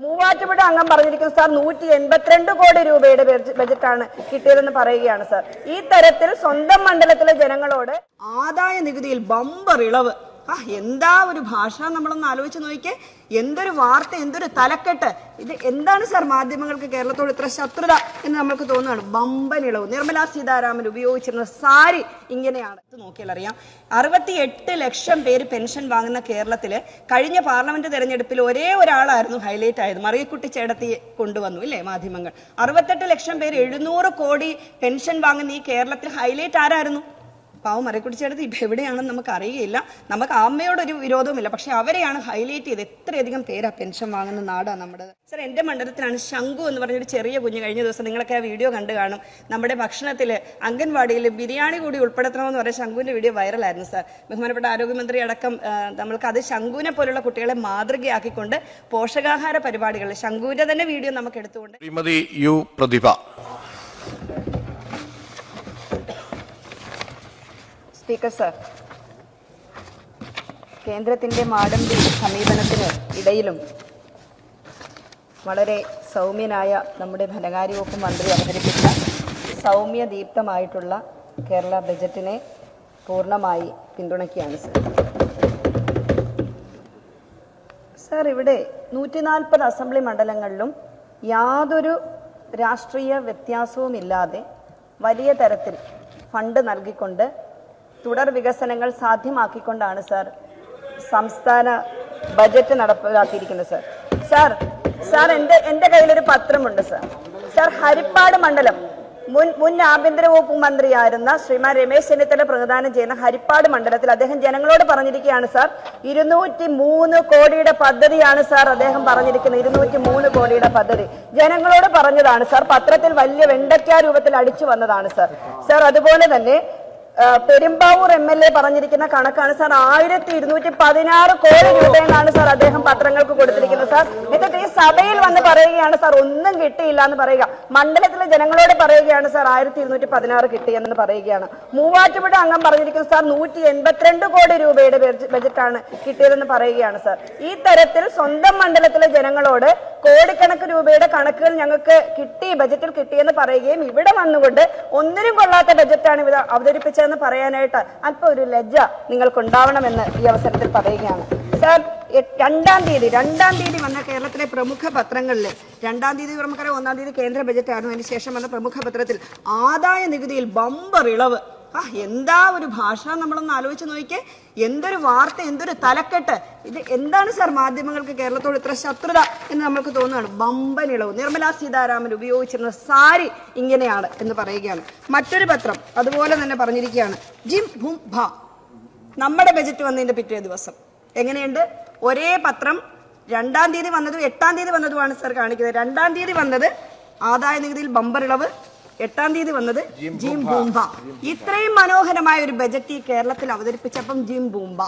മൂവാറ്റുപുഴ അംഗം പറഞ്ഞിരിക്കുന്നു സാർ നൂറ്റി എൺപത്തിരണ്ട് കോടി രൂപയുടെ ബജ- ബജറ്റാണ് കിട്ടിയതെന്ന് പറയുകയാണ് സാർ. ഈ തരത്തിൽ സ്വന്തം മണ്ഡലത്തിലെ ജനങ്ങളോട് ആദായ നികുതിയിൽ ബമ്പർ ഇളവ്. ആ എന്താ ഒരു ഭാഷ? നമ്മളൊന്ന് ആലോചിച്ച് നോക്കിയേ എന്തൊരു വാർത്ത എന്തൊരു തലക്കെട്ട്. ഇത് എന്താണ് സർ മാധ്യമങ്ങൾക്ക് കേരളത്തോട് ഇത്ര ശത്രുത എന്ന് നമ്മൾക്ക് തോന്നുകയാണ്? ബമ്പൻ ഇളവ് നിർമ്മലാ സീതാരാമൻ ഉപയോഗിച്ചിരുന്ന സാരി ഇങ്ങനെയാണ്. ഇത് നോക്കിയാൽ അറിയാം. അറുപത്തി എട്ട് ലക്ഷം പേര് പെൻഷൻ വാങ്ങുന്ന കേരളത്തിൽ കഴിഞ്ഞ പാർലമെന്റ് തെരഞ്ഞെടുപ്പിൽ ഒരേ ഒരാളായിരുന്നു ഹൈലൈറ്റ് ആയത്. മറിയക്കുട്ടി ചേടത്തി കൊണ്ടുവന്നു ഇല്ലേ മാധ്യമങ്ങൾ? അറുപത്തെട്ട് ലക്ഷം പേര് എഴുന്നൂറ് കോടി പെൻഷൻ വാങ്ങുന്ന ഈ കേരളത്തിൽ ഹൈലൈറ്റ് ആരായിരുന്നു? പാവം മരക്കുടിച്ചെടുത്ത് ഇപ്പം എവിടെയാണെന്ന് നമുക്ക് അറിയുകയില്ല നമുക്ക് അമ്മയോടൊരു വിരോധവുമില്ല. പക്ഷേ അവരെയാണ് ഹൈലൈറ്റ് ചെയ്ത് എത്രയധികം പേരാ പെൻഷൻ വാങ്ങുന്ന നാടാണ് നമ്മുടെ സർ എന്റെ മണ്ഡലത്തിലാണ് ശംഖു എന്ന് പറഞ്ഞൊരു ചെറിയ കുഞ്ഞ് കഴിഞ്ഞ ദിവസം നിങ്ങളൊക്കെ ആ വീഡിയോ കണ്ടു കാണും. നമ്മുടെ ഭക്ഷണത്തിൽ അംഗൻവാടിയിൽ ബിരിയാണി കൂടി ഉൾപ്പെടുത്തണമെന്ന് പറയുന്ന ശംഖുവിന്റെ വീഡിയോ വൈറലായിരുന്നു സർ ബഹുമാനപ്പെട്ട ആരോഗ്യമന്ത്രി അടക്കം നമ്മൾക്ക് അത് ശംഖുവിനെ പോലുള്ള കുട്ടികളെ മാതൃകയാക്കിക്കൊണ്ട് പോഷകാഹാര പരിപാടികൾ ശംഖുവിന്റെ തന്നെ വീഡിയോ നമുക്ക് എടുത്തുകൊണ്ട് Shrimati U Prathibha. Speaker sir. കേന്ദ്രത്തിന്റെ മാടമ്പി സമീപനത്തിന് ഇടയിലും വളരെ സൗമ്യനായ നമ്മുടെ ധനകാര്യ വകുപ്പ് മന്ത്രി അവതരിപ്പിച്ച സൗമ്യ ദീപ്തമായിട്ടുള്ള കേരള ബജറ്റിനെ പൂർണമായി പിന്തുണയ്ക്കുകയാണ് സർ. സർ ഇവിടെ നൂറ്റി നാൽപ്പത് അസംബ്ലി മണ്ഡലങ്ങളിലും യാതൊരു രാഷ്ട്രീയ വ്യത്യാസവുമില്ലാതെ വലിയ തരത്തിൽ ഫണ്ട് നൽകിക്കൊണ്ട് തുടർ വികസനങ്ങൾ സാധ്യമാക്കിക്കൊണ്ടാണ് സർ സംസ്ഥാന ബജറ്റ് നടപ്പിലാക്കിയിരിക്കുന്നത് സർ. സാർ സാർ എന്റെ എന്റെ കയ്യിലൊരു പത്രമുണ്ട് സർ. സാർ ഹരിപ്പാട് മണ്ഡലം. മുൻ മുൻ ആഭ്യന്തര വകുപ്പ് മന്ത്രിയായിരുന്ന ശ്രീമാൻ രമേശ് ചെന്നിത്തല പ്രദാനം ചെയ്യുന്ന ഹരിപ്പാട് മണ്ഡലത്തിൽ അദ്ദേഹം ജനങ്ങളോട് പറഞ്ഞിരിക്കുകയാണ് സാർ. ഇരുന്നൂറ്റി മൂന്ന് കോടിയുടെ പദ്ധതിയാണ് സാർ അദ്ദേഹം പറഞ്ഞിരിക്കുന്നത്. ഇരുന്നൂറ്റി മൂന്ന് കോടിയുടെ പദ്ധതി. ജനങ്ങളോട് പറഞ്ഞതാണ് സാർ പത്രത്തിൽ വലിയ വെണ്ടയ്ക്ക രൂപത്തിൽ അടിച്ചു വന്നതാണ് സാർ. സാർ അതുപോലെ തന്നെ പെരുമ്പാവൂർ എം എൽ എ പറഞ്ഞിരിക്കുന്ന കണക്കാണ്. സാർ ആയിരത്തി ഇരുന്നൂറ്റി പതിനാറ് കോടി രൂപയെന്നാണ് സാർ അദ്ദേഹം പത്രങ്ങൾക്ക് കൊടുത്തിരിക്കുന്നത്. സാർ എന്നിട്ട് ഈ സഭയിൽ വന്ന് പറയുകയാണ്. സാർ ഒന്നും കിട്ടിയില്ല എന്ന് പറയുക. മണ്ഡലത്തിലെ ജനങ്ങളോട് പറയുകയാണ് സാർ ആയിരത്തി ഇരുന്നൂറ്റി പതിനാറ് കിട്ടിയെന്ന് പറയുകയാണ്. മൂവാറ്റുപുഴ അംഗം പറഞ്ഞിരിക്കുന്നത് സാർ നൂറ്റി എൺപത്തിരണ്ട് കോടി രൂപയുടെ ബജ- ബജറ്റാണ് കിട്ടിയതെന്ന് പറയുകയാണ് സാർ. ഈ തരത്തിൽ സ്വന്തം മണ്ഡലത്തിലെ ജനങ്ങളോട് കോടിക്കണക്ക് രൂപയുടെ കണക്കുകൾ ഞങ്ങൾക്ക് കിട്ടി ബജറ്റിൽ കിട്ടിയെന്ന് പറയുകയും ഇവിടെ വന്നുകൊണ്ട് ഒന്നിനും കൊള്ളാത്ത ബജറ്റാണ് ഇവർ അവതരിപ്പിച്ചതെന്ന് പറയാനായിട്ട് അല്പം ഒരു ലജ്ജ നിങ്ങൾക്ക് നിങ്ങൾക്കുണ്ടാവണമെന്ന് ഈ അവസരത്തിൽ പറയുകയാണ്. സാർ രണ്ടാം തീയതി രണ്ടാം തീയതി വന്ന കേരളത്തിലെ പ്രമുഖ പത്രങ്ങളിൽ രണ്ടാം തീയതി നമുക്കറിയാം ഒന്നാം തീയതി കേന്ദ്ര ബജറ്റ് ആയിരുന്നു അതിനുശേഷം വന്ന പ്രമുഖ പത്രത്തിൽ ആദായ നികുതിയിൽ ബമ്പർ ഇളവ്. ആ എന്താ ഒരു ഭാഷ? നമ്മളൊന്ന് ആലോചിച്ച് നോക്കിയേ എന്തൊരു വാർത്ത എന്തൊരു തലക്കെട്ട്. ഇത് എന്താണ് സാർ മാധ്യമങ്ങൾക്ക് കേരളത്തോട് ഇത്ര ശത്രുത എന്ന് നമ്മൾക്ക് തോന്നുകയാണ്? ബമ്പൻ ഇളവ്. നിർമ്മലാ സീതാരാമൻ ഉപയോഗിച്ചിരുന്ന സാരി ഇങ്ങനെയാണ് എന്ന് പറയുകയാണ്. മറ്റൊരു പത്രം അതുപോലെ തന്നെ പറഞ്ഞിരിക്കുകയാണ്. ജിം ഭും ഭ. നമ്മുടെ ബജറ്റ് വന്നതിന്റെ പിറ്റേ ദിവസം. എങ്ങനെയുണ്ട്? ഒരേ പത്രം രണ്ടാം തീയതി വന്നതും എട്ടാം തീയതി വന്നതുമാണ് സാർ കാണിക്കുന്നത്. രണ്ടാം തീയതി വന്നത് ആദായ നികുതിയിൽ ബമ്പർ ഇളവ് എട്ടാം തീയതി വന്നത് ജിം ബൂംബ. ഇത്രയും മനോഹരമായ ഒരു ബജറ്റ് ഈ കേരളത്തിൽ അവതരിപ്പിച്ചപ്പം ജിം ബൂംബ.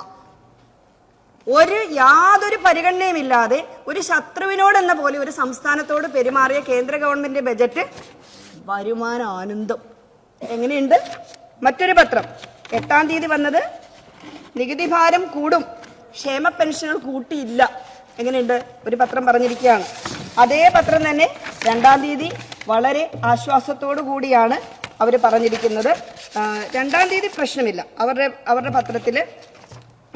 ഒരു യാതൊരു പരിഗണനയും ഇല്ലാതെ ഒരു ശത്രുവിനോട് എന്ന പോലെ ഒരു സംസ്ഥാനത്തോട് പെരുമാറിയ കേന്ദ്ര ഗവൺമെന്റ് ബജറ്റ് വരുമാന ആനന്ദം. എങ്ങനെയുണ്ട്? മറ്റൊരു പത്രം. എട്ടാം തീയതി വന്നത് നികുതി ഭാരം കൂടും. ക്ഷേമ പെൻഷനുകൾ കൂട്ടിയില്ല. എങ്ങനെയുണ്ട്? ഒരു പത്രം പറഞ്ഞിരിക്കുകയാണ്. അതേ പത്രം തന്നെ രണ്ടാം തീയതി വളരെ ആശ്വാസത്തോടു കൂടിയാണ് അവർ പറഞ്ഞിരിക്കുന്നത്. രണ്ടാം തീയതി പ്രശ്നമില്ല. അവരുടെ അവരുടെ പത്രത്തിൽ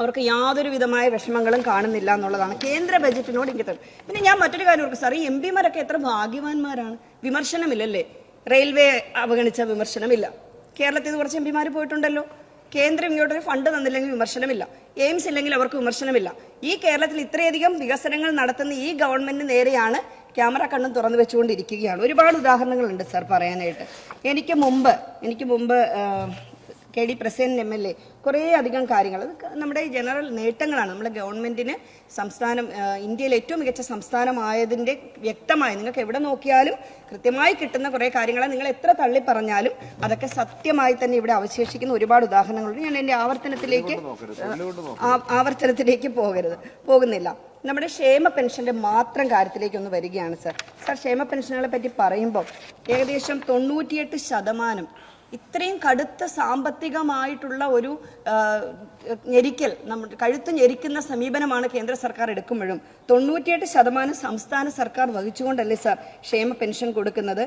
അവർക്ക് യാതൊരു വിധമായ വിഷമങ്ങളും കാണുന്നില്ല എന്നുള്ളതാണ് കേന്ദ്ര ബജറ്റിനോട് എനിക്ക് തന്നെ പിന്നെ ഞാൻ മറ്റൊരു കാര്യം ഓർക്കും. സാർ ഈ എം പിമാരൊക്കെ എത്ര ഭാഗ്യവാന്മാരാണ്. വിമർശനമില്ലല്ലേ? റെയിൽവേ അവഗണിച്ച വിമർശനമില്ല. കേരളത്തിൽ കുറച്ച് എം പിമാർ പോയിട്ടുണ്ടല്ലോ. കേന്ദ്രം ഇങ്ങോട്ടൊരു ഫണ്ട് തന്നില്ലെങ്കിൽ വിമർശനമില്ല. എയിംസ് ഇല്ലെങ്കിൽ അവർക്ക് വിമർശനമില്ല. ഈ കേരളത്തിൽ ഇത്രയധികം വികസനങ്ങൾ നടത്തുന്ന ഈ ഗവൺമെന്റിന് നേരെയാണ് ക്യാമറ കണ്ണും തുറന്നു വെച്ചുകൊണ്ടിരിക്കുകയാണ്. ഒരുപാട് ഉദാഹരണങ്ങളുണ്ട് സർ പറയാനായിട്ട്. എനിക്ക് മുമ്പ് എനിക്ക് മുമ്പ് K D Prasenan M L A കുറേ അധികം കാര്യങ്ങൾ. അത് നമ്മുടെ ജനറൽ നേട്ടങ്ങളാണ്. നമ്മുടെ ഗവൺമെന്റിന് സംസ്ഥാനം ഇന്ത്യയിലെ ഏറ്റവും മികച്ച സംസ്ഥാനമായതിന്റെ വ്യക്തമായി നിങ്ങൾക്ക് എവിടെ നോക്കിയാലും കൃത്യമായി കിട്ടുന്ന കുറേ കാര്യങ്ങൾ നിങ്ങൾ എത്ര തള്ളി പറഞ്ഞാലും അതൊക്കെ സത്യമായി തന്നെ ഇവിടെ അവശേഷിക്കുന്ന ഒരുപാട് ഉദാഹരണങ്ങളുണ്ട്. ഞാൻ എന്റെ ആവർത്തനത്തിലേക്ക് ആവർത്തനത്തിലേക്ക് പോകരുത്. പോകുന്നില്ല. നമ്മുടെ ക്ഷേമ പെൻഷന്റെ മാത്രം കാര്യത്തിലേക്ക് ഒന്ന് വരികയാണ് സർ. സർ ക്ഷേമ പെൻഷനുകളെ പറ്റി പറയുമ്പോൾ ഏകദേശം തൊണ്ണൂറ്റിയെട്ട് ശതമാനം ഇത്രയും കടുത്ത സാമ്പത്തികമായിട്ടുള്ള ഒരു ഞെരിക്കൽ നമ്മുടെ കഴുത്ത് ഞെരിക്കുന്ന സമീപനമാണ് കേന്ദ്ര സർക്കാർ എടുക്കുമ്പോഴും. തൊണ്ണൂറ്റിയെട്ട് ശതമാനം സംസ്ഥാന സർക്കാർ വഹിച്ചുകൊണ്ടല്ലേ സാർ ക്ഷേമ പെൻഷൻ കൊടുക്കുന്നത്?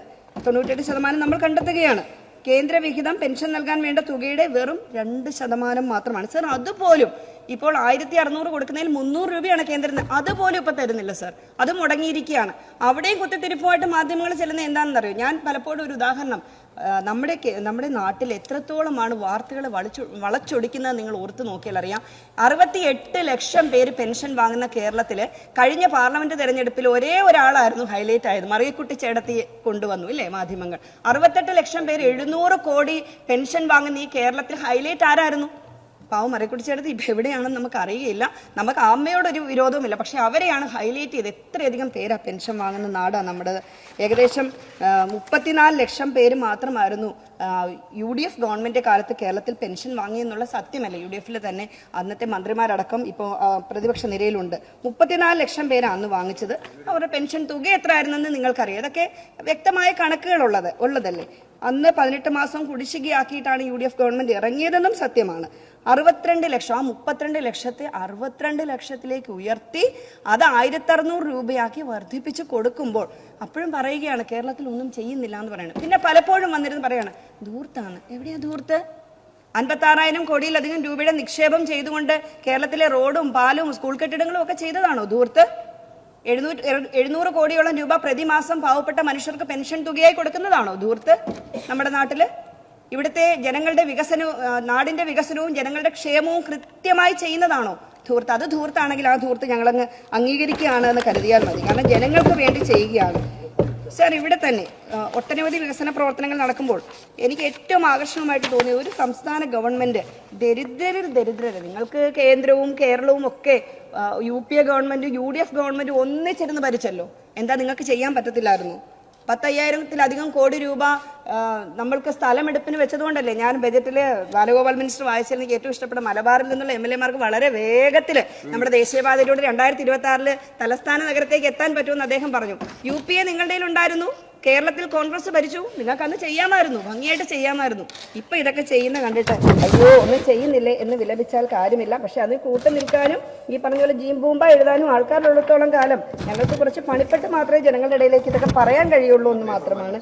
തൊണ്ണൂറ്റിയെട്ട് ശതമാനം നമ്മൾ കണ്ടെത്തുകയാണ്. കേന്ദ്ര വിഹിതം പെൻഷൻ നൽകാൻ വേണ്ട തുകയുടെ വെറും രണ്ട് ശതമാനം മാത്രമാണ്. സാർ അതുപോലും ഇപ്പോൾ ആയിരത്തി അറുന്നൂറ് കൊടുക്കുന്നതിൽ മുന്നൂറ് രൂപയാണ് കേന്ദ്രം അതുപോലും ഇപ്പൊ തരുന്നില്ല സർ. അത് മുടങ്ങിയിരിക്കുകയാണ്. അവിടെയും കുത്തിത്തിരിപ്പുമായിട്ട് മാധ്യമങ്ങൾ ചെല്ലുന്നത് എന്താണെന്ന് അറിയോ ഞാൻ പലപ്പോഴും ഒരു ഉദാഹരണം നമ്മുടെ നമ്മുടെ നാട്ടിൽ എത്രത്തോളമാണ് വാർത്തകൾ വളച്ചു വളച്ചൊടിക്കുന്നത് നിങ്ങൾ ഓർത്ത് നോക്കിയാൽ അറിയാം. അറുപത്തി എട്ട് ലക്ഷം പേര് പെൻഷൻ വാങ്ങുന്ന കേരളത്തിൽ കഴിഞ്ഞ പാർലമെന്റ് തെരഞ്ഞെടുപ്പിൽ ഒരേ ഒരാളായിരുന്നു ഹൈലൈറ്റ് ആയത്. മറിയക്കുട്ടി ചേടത്തി കൊണ്ടുവന്നു ഇല്ലേ മാധ്യമങ്ങൾ. അറുപത്തെട്ട് ലക്ഷം പേര് എഴുന്നൂറ് കോടി പെൻഷൻ വാങ്ങുന്ന ഈ കേരളത്തിൽ ഹൈലൈറ്റ് ആരായിരുന്നു? പാവം മരക്കുടിച്ചെടുത്ത് ഇപ്പം എവിടെയാണെന്ന് നമുക്ക് അറിയില്ല നമുക്ക് അമ്മയോടൊരു വിരോധവുമില്ല. പക്ഷേ അവരെയാണ് ഹൈലൈറ്റ് ചെയ്ത് എത്രയധികം പേരാ പെൻഷൻ വാങ്ങുന്ന നാടാണ് നമ്മുടെ. ഏകദേശം മുപ്പത്തിനാല് ലക്ഷം പേര് മാത്രമായിരുന്നു യു ഡി എഫ് ഗവൺമെന്റ് കാലത്ത് കേരളത്തിൽ പെൻഷൻ വാങ്ങിയെന്നുള്ള സത്യമല്ല. യു ഡി എഫിൽ തന്നെ അന്നത്തെ മന്ത്രിമാരടക്കം ഇപ്പോൾ പ്രതിപക്ഷ നിരയിലുണ്ട്. മുപ്പത്തിനാല് ലക്ഷം പേരാണ് അന്ന് വാങ്ങിച്ചത്. അവരുടെ പെൻഷൻ തുക എത്ര ആയിരുന്നെന്ന് നിങ്ങൾക്കറിയാം. ഇതൊക്കെ വ്യക്തമായ കണക്കുകളുള്ളത് ഉള്ളതല്ലേ? അന്ന് പതിനെട്ട് മാസം കുടിശ്ശികയാക്കിയിട്ടാണ് യു ഡി എഫ് ഗവൺമെന്റ് ഇറങ്ങിയതെന്നും സത്യമാണ്. അറുപത്തിരണ്ട് ലക്ഷം ആ മുപ്പത്തിരണ്ട് ലക്ഷത്തെ അറുപത്തിരണ്ട് ലക്ഷത്തിലേക്ക് ഉയർത്തി അത് ആയിരത്തി അറുന്നൂറ് രൂപയാക്കി വർദ്ധിപ്പിച്ച് കൊടുക്കുമ്പോൾ അപ്പോഴും പറയുകയാണ് കേരളത്തിൽ ഒന്നും ചെയ്യുന്നില്ല എന്ന് പറയുന്നത് പിന്നെ പലപ്പോഴും വന്നിരുന്ന് പറയാണ് ദൂർത്താണ് എവിടെയാ ധൂർത്ത്? അൻപത്താറായിരം കോടിയിലധികം രൂപയുടെ നിക്ഷേപം ചെയ്തുകൊണ്ട് കേരളത്തിലെ റോഡും പാലും സ്കൂൾ കെട്ടിടങ്ങളും ഒക്കെ ചെയ്തതാണോ ധൂർത്ത്? എഴുന്നൂറ്റ് എഴുന്നൂറ് കോടിയോളം രൂപ പ്രതിമാസം പാവപ്പെട്ട മനുഷ്യർക്ക് പെൻഷൻ തുകയായി കൊടുക്കുന്നതാണോ ധൂർത്ത് നമ്മുടെ നാട്ടിൽ? ഇവിടുത്തെ ജനങ്ങളുടെ വികസനവും നാടിന്റെ വികസനവും ജനങ്ങളുടെ ക്ഷേമവും കൃത്യമായി ചെയ്യുന്നതാണോ ധൂർത്ത്? അത് ധൂർത്താണെങ്കിൽ ആ ധൂർത്ത് ഞങ്ങളങ്ങ് അംഗീകരിക്കുകയാണ് എന്ന് കരുതിയാൽ മതി. കാരണം ജനങ്ങൾക്ക് വേണ്ടി ചെയ്യുകയാണ്. സാർ ഇവിടെ തന്നെ ഒട്ടനവധി വികസന പ്രവർത്തനങ്ങൾ നടക്കുമ്പോൾ എനിക്ക് ഏറ്റവും ആകർഷണമായിട്ട് തോന്നിയ ഒരു സംസ്ഥാന ഗവൺമെന്റ് ദരിദ്രരിൽ ദരിദ്രർ നിങ്ങൾക്ക് കേന്ദ്രവും കേരളവും ഒക്കെ U P A government U D F government ഒന്നിച്ചിരുന്ന് ഭരിച്ചല്ലോ. എന്താ നിങ്ങൾക്ക് ചെയ്യാൻ പറ്റത്തില്ലായിരുന്നു? പത്തയ്യായിരത്തിലധികം കോടി രൂപ നമ്മൾക്ക് സ്ഥലമെടുപ്പിന് വെച്ചതുകൊണ്ടല്ലേ ഞാൻ ബജറ്റിൽ ബാലഗോപാൽ മിനിസ്റ്റർ വായിച്ചതിൽ എനിക്ക് ഏറ്റവും ഇഷ്ടപ്പെട്ട മലബാറിൽ നിന്നുള്ള എം എൽ എമാർക്ക് വളരെ വേഗത്തിൽ നമ്മുടെ ദേശീയപാതയിലൂടെ രണ്ടായിരത്തി ഇരുപത്തി ആറിൽ തലസ്ഥാന നഗരത്തേക്ക് എത്താൻ പറ്റുമെന്ന് അദ്ദേഹം പറഞ്ഞു. യു പി എ നിങ്ങളുടെ ഉണ്ടായിരുന്നു കേരളത്തിൽ കോൺഗ്രസ് ഭരിച്ചു. നിങ്ങൾക്ക് അന്ന് ചെയ്യാമായിരുന്നു. ഭംഗിയായിട്ട് ചെയ്യാമായിരുന്നു. ഇപ്പൊ ഇതൊക്കെ ചെയ്യുന്ന കണ്ടിട്ട് അയ്യോ ഒന്നും ചെയ്യുന്നില്ലേ എന്ന് വിലപിച്ചാൽ കാര്യമില്ല. പക്ഷെ അത് കൂട്ടു നിൽക്കാനും ഈ പറഞ്ഞ പോലെ ജീം ബൂമ്പ എഴുതാനും ആൾക്കാരുള്ളിടത്തോളം കാലം ഞങ്ങൾക്ക് കുറച്ച് പണിപ്പെട്ട് മാത്രമേ ജനങ്ങളുടെ ഇടയിലേക്ക് ഇതൊക്കെ പറയാൻ കഴിയുള്ളൂ എന്ന് മാത്രമാണ്.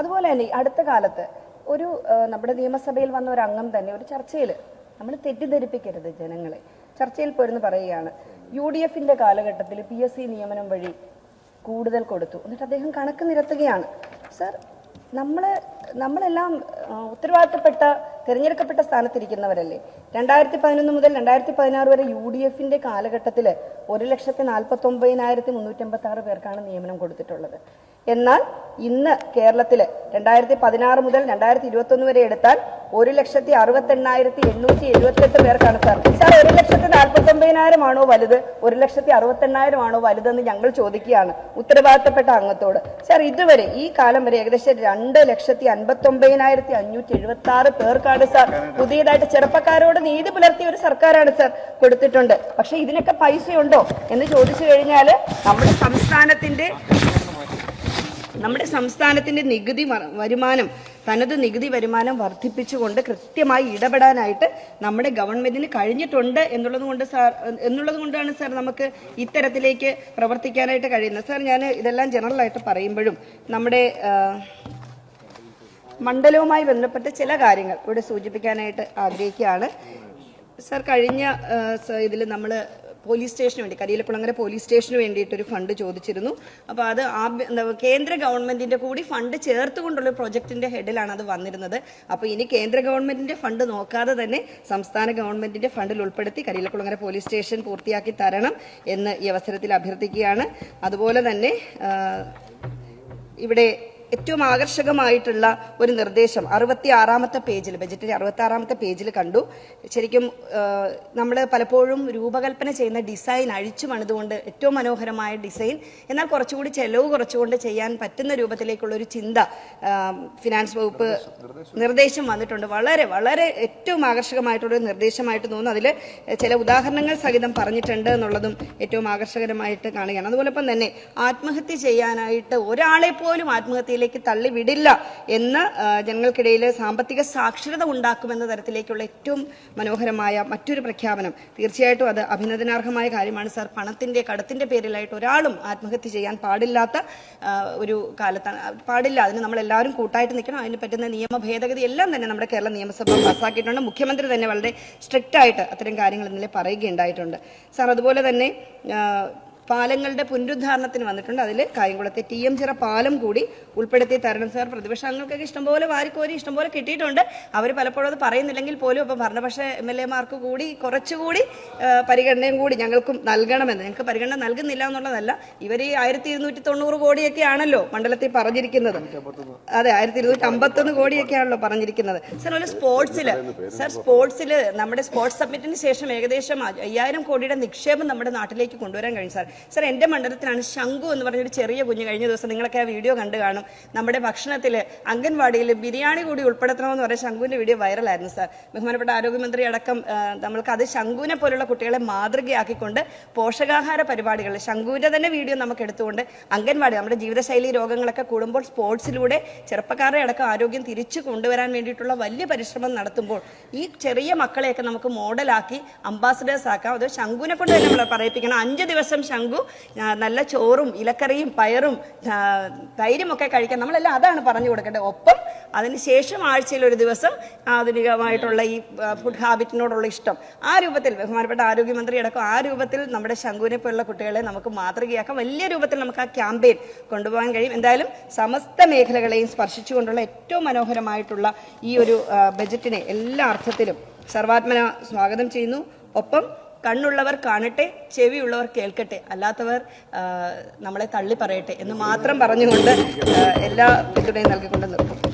അതുപോലെ തന്നെ അടുത്ത കാലത്ത് ഒരു നമ്മുടെ നിയമസഭയിൽ വന്ന ഒരു അംഗം തന്നെ ഒരു ചർച്ചയിൽ നമ്മൾ തെറ്റിദ്ധരിപ്പിക്കരുത് ജനങ്ങളെ. ചർച്ചയിൽ പോരുന്ന് പറയുകയാണ്. യു ഡി എഫിന്റെ കാലഘട്ടത്തിൽ പി എസ് സി നിയമനം വഴി കൂടുതൽ കൊടുത്തു. എന്നിട്ട് അദ്ദേഹം കണക്ക് നിരത്തുകയാണ്. സർ നമ്മൾ നമ്മളെല്ലാം ഉത്തരവാദിത്തപ്പെട്ട തിരഞ്ഞെടുക്കപ്പെട്ട സ്ഥാനത്തിരിക്കുന്നവരല്ലേ? രണ്ടായിരത്തി പതിനൊന്ന് മുതൽ രണ്ടായിരത്തി പതിനാറ് വരെ യു ഡി എഫിന്റെ കാലഘട്ടത്തിൽ ഒരു ലക്ഷത്തി നാൽപ്പത്തി ഒമ്പതിനായിരത്തി മുന്നൂറ്റമ്പത്തി ആറ് പേർക്കാണ് നിയമനം കൊടുത്തിട്ടുള്ളത്. എന്നാൽ ഇന്ന് കേരളത്തിൽ രണ്ടായിരത്തി പതിനാറ് മുതൽ രണ്ടായിരത്തി ഇരുപത്തി ഒന്ന് വരെ എടുത്താൽ ഒരു ലക്ഷത്തി അറുപത്തി എണ്ണായിരത്തി എണ്ണൂറ്റി എഴുപത്തെട്ട് പേർക്കാണ് സാർ. സാർ ഒരു ലക്ഷത്തി നാൽപ്പത്തി ഒമ്പതിനായിരം ആണോ വലുത്? ഒരു ലക്ഷത്തി അറുപത്തി എണ്ണായിരം ആണോ വലുതെന്ന് ഞങ്ങൾ ചോദിക്കുകയാണ് ഉത്തരവാദിത്തപ്പെട്ട അംഗത്തോട്. സാർ ഇതുവരെ ഈ കാലം വരെ ഏകദേശം രണ്ട് ലക്ഷത്തി അൻപത്തി ഒമ്പതിനായിരത്തി അഞ്ഞൂറ്റി എഴുപത്തി ആറ് പേർക്കാണ് സാർ പുതിയതായിട്ട് ചെറുപ്പക്കാരോട് നീതി പുലർത്തിയ ഒരു സർക്കാരാണ് സാർ കൊടുത്തിട്ടുണ്ട്. പക്ഷെ ഇതിനൊക്കെ പൈസയുണ്ടോ എന്ന് ചോദിച്ചു കഴിഞ്ഞാൽ നമ്മുടെ സംസ്ഥാനത്തിന്റെ നമ്മുടെ സംസ്ഥാനത്തിന്റെ നികുതി വരുമാനം തനത് നികുതി വരുമാനം വർദ്ധിപ്പിച്ചുകൊണ്ട് കൃത്യമായി ഇടപെടാനായിട്ട് നമ്മുടെ ഗവൺമെന്റിന് കഴിഞ്ഞിട്ടുണ്ട് എന്നുള്ളത് കൊണ്ട് സാർ എന്നുള്ളത് കൊണ്ടാണ് സാർ നമുക്ക് ഇത്തരത്തിലേക്ക് പ്രവർത്തിക്കാനായിട്ട് കഴിയുന്നത്. സാർ ഞാൻ ഇതെല്ലാം ജനറലായിട്ട് പറയുമ്പോഴും നമ്മുടെ മണ്ഡലവുമായി ബന്ധപ്പെട്ട ചില കാര്യങ്ങൾ ഇവിടെ സൂചിപ്പിക്കാനായിട്ട് ആഗ്രഹിക്കുകയാണ്. സാർ കഴിഞ്ഞ ഇതിൽ നമ്മൾ പോലീസ് സ്റ്റേഷന് വേണ്ടി കരിയിലക്കുളങ്ങര പോലീസ് സ്റ്റേഷന് വേണ്ടിയിട്ടൊരു ഫണ്ട് ചോദിച്ചിരുന്നു. അപ്പോൾ അത് എന്താ, കേന്ദ്ര ഗവൺമെന്റിന്റെ കൂടി ഫണ്ട് ചേർത്തുകൊണ്ടുള്ള പ്രൊജക്ടിന്റെ ഹെഡിലാണ് അത് വന്നിരുന്നത്. അപ്പോൾ ഇനി കേന്ദ്ര ഗവൺമെന്റിന്റെ ഫണ്ട് നോക്കാതെ തന്നെ സംസ്ഥാന ഗവൺമെന്റിന്റെ ഫണ്ടിൽ ഉൾപ്പെടുത്തി കരിയിലക്കുളങ്ങര പോലീസ് സ്റ്റേഷൻ പൂർത്തിയാക്കി തരണം എന്ന് ഈ അവസരത്തിൽ അഭ്യർത്ഥിക്കുകയാണ്. അതുപോലെ തന്നെ ഇവിടെ ഏറ്റവും ആകർഷകമായിട്ടുള്ള ഒരു നിർദ്ദേശം. അറുപത്തി ആറാമത്തെ പേജിൽ ബജറ്റിന്റെ അറുപത്തി ആറാമത്തെ പേജിൽ കണ്ടു. ശരിക്കും നമ്മൾ പലപ്പോഴും രൂപകൽപ്പന ചെയ്യുന്ന ഡിസൈൻ അഴിച്ചു പണിതുകൊണ്ട് ഏറ്റവും മനോഹരമായ ഡിസൈൻ. എന്നാൽ കുറച്ചുകൂടി ചെലവ് കുറച്ചുകൊണ്ട് ചെയ്യാൻ പറ്റുന്ന രൂപത്തിലേക്കുള്ള ഒരു ചിന്ത ഫിനാൻസ് വകുപ്പ് നിർദ്ദേശം വന്നിട്ടുണ്ട്. വളരെ വളരെ ഏറ്റവും ആകർഷകമായിട്ടുള്ള ഒരു നിർദ്ദേശമായിട്ട് തോന്നുന്നു. അതിൽ ചില ഉദാഹരണങ്ങൾ സഹിതം പറഞ്ഞിട്ടുണ്ട് എന്നുള്ളതും ഏറ്റവും ആകർഷകരമായിട്ട് കാണുകയാണ്. അതുപോലെ തന്നെ ആത്മഹത്യ ചെയ്യാനായിട്ട് ഒരാളെ പോലും ആത്മഹത്യയിലേക്ക് തള്ളി വിടില്ല എന്ന് ജനങ്ങൾക്കിടയിൽ സാമ്പത്തിക സാക്ഷരത ഉണ്ടാക്കുമെന്ന തരത്തിലേക്കുള്ള ഏറ്റവും മനോഹരമായ മറ്റൊരു പ്രഖ്യാപനം. തീർച്ചയായിട്ടും അത് അഭിനന്ദനാർഹമായ കാര്യമാണ്. സാർ പണത്തിന്റെ കടത്തിന്റെ പേരിലായിട്ട് ഒരാളും ആത്മഹത്യ ചെയ്യാൻ പാടില്ലാത്ത ഒരു കാലത്താണ്. പാടില്ല. അതിന് നമ്മൾ എല്ലാവരും കൂട്ടായിട്ട് നിൽക്കണം. അതിന് പറ്റുന്ന നിയമ ഭേദഗതി എല്ലാം തന്നെ നമ്മുടെ കേരള നിയമസഭ പാസ്സാക്കിയിട്ടുണ്ട്. മുഖ്യമന്ത്രി തന്നെ വളരെ സ്ട്രിക്റ്റ് ആയിട്ട് അത്തരം കാര്യങ്ങൾ ഇന്നലെ പറയുകയുണ്ടായിട്ടുണ്ട്. സാർ അതുപോലെ തന്നെ പാലങ്ങളുടെ പുനരുദ്ധാരണത്തിന് വന്നിട്ടുണ്ട്. അതിൽ കായംകുളത്തെ ടി എം ചിറ പാലം കൂടി ഉൾപ്പെടുത്തി തരണം സാർ. പ്രതിപക്ഷ അംഗങ്ങൾക്കൊക്കെ ഇഷ്ടംപോലെ വാരിക്കോരി ഇഷ്ടംപോലെ കിട്ടിയിട്ടുണ്ട്. അവർ പലപ്പോഴും അത് പറയുന്നില്ലെങ്കിൽ പോലും അപ്പോൾ ഭരണപക്ഷ എം എൽ എമാർക്ക് കൂടി കുറച്ചുകൂടി പരിഗണനയും കൂടി ഞങ്ങൾക്കും നൽകണമെന്ന്. ഞങ്ങൾക്ക് പരിഗണന നൽകുന്നില്ല എന്നുള്ളതല്ല. ഇവർ ഈ ആയിരത്തി ഇരുന്നൂറ്റി തൊണ്ണൂറ് കോടിയൊക്കെ ആണല്ലോ മണ്ഡലത്തിൽ പറഞ്ഞിരിക്കുന്നത്. അതെ ആയിരത്തി ഇരുന്നൂറ്റി അമ്പത്തൊന്ന് കോടിയൊക്കെയാണല്ലോ പറഞ്ഞിരിക്കുന്നത്. സാർ ഒരു സ്പോർട്സിൽ സാർ സ്പോർട്സിൽ നമ്മുടെ സ്പോർട്സ് സബ്മിറ്റിന് ശേഷം ഏകദേശം അയ്യായിരം കോടിയുടെ നിക്ഷേപം നമ്മുടെ നാട്ടിലേക്ക് കൊണ്ടുവരാൻ കഴിയും സാർ. സാർ എന്റെ മണ്ഡലത്തിലാണ് ശംഖു എന്ന് പറഞ്ഞൊരു ചെറിയ കുഞ്ഞ് കഴിഞ്ഞ ദിവസം നിങ്ങളൊക്കെ ആ വീഡിയോ കണ്ടു കാണും. നമ്മുടെ ഭക്ഷണത്തിൽ അംഗൻവാടിയിൽ ബിരിയാണി കൂടി ഉൾപ്പെടുത്തണമെന്ന് പറഞ്ഞ ശംഖുവിന്റെ വീഡിയോ വൈറലായിരുന്നു സാർ. ബഹുമാനപ്പെട്ട ആരോഗ്യമന്ത്രി അടക്കം നമ്മൾക്ക് അത് ശംഖുവിനെ പോലുള്ള കുട്ടികളെ മാതൃകയാക്കിക്കൊണ്ട് പോഷകാഹാര പരിപാടികൾ ശംഖുവിന്റെ തന്നെ വീഡിയോ നമുക്ക് എടുത്തുകൊണ്ട് അംഗൻവാടി നമ്മുടെ ജീവിതശൈലി രോഗങ്ങളൊക്കെ കൂടുമ്പോൾ സ്പോർട്സിലൂടെ ചെറുപ്പക്കാരുടെ അടക്കം ആരോഗ്യം തിരിച്ചു കൊണ്ടുവരാൻ വേണ്ടിയിട്ടുള്ള വലിയ പരിശ്രമം നടത്തുമ്പോൾ ഈ ചെറിയ മക്കളെയൊക്കെ നമുക്ക് മോഡലാക്കി അംബാസഡേഴ്സ് ആക്കാം അത് ശംഖുവിനെ കൊണ്ട് തന്നെ പറയിപ്പിക്കണം. അഞ്ച് ദിവസം ശംഖു ആ, നല്ല ചോറും ഇലക്കറിയും പയറും തൈരുമൊക്കെ തൈരും കഴിക്കാൻ നമ്മളെല്ലാം അതാണ് പറഞ്ഞു കൊടുക്കേണ്ടത്. ഒപ്പം അതിനുശേഷം ആഴ്ചയിൽ ഒരു ദിവസം ആധുനികമായിട്ടുള്ള ഈ ഫുഡ് ഹാബിറ്റിനോടുള്ള ഇഷ്ടം. ആ രൂപത്തിൽ ബഹുമാനപ്പെട്ട ആരോഗ്യമന്ത്രി അടക്കം ആ രൂപത്തിൽ നമ്മുടെ ശംഖുവിനെ പോലുള്ള കുട്ടികളെ നമുക്ക് മാതൃകയാക്കാം വലിയ രൂപത്തിൽ നമുക്ക് ആ ക്യാമ്പയിൻ കൊണ്ടുപോകാൻ കഴിയും. എന്തായാലും സമസ്ത മേഖലകളെയും സ്പർശിച്ചുകൊണ്ടുള്ള ഏറ്റവും മനോഹരമായിട്ടുള്ള ഈ ഒരു ബജറ്റിനെ എല്ലാ അർത്ഥത്തിലും സർവാത്മന സ്വാഗതം ചെയ്യുന്നു. ഒപ്പം കണ്ണുള്ളവർ കാണട്ടെ ചെവിയുള്ളവർ കേൾക്കട്ടെ. അല്ലാത്തവർ നമ്മളെ തള്ളി പറയട്ടെ എന്ന് മാത്രം പറഞ്ഞുകൊണ്ട് എല്ലാ പിന്തുണയും നൽകിക്കൊണ്ട് നിർത്തും.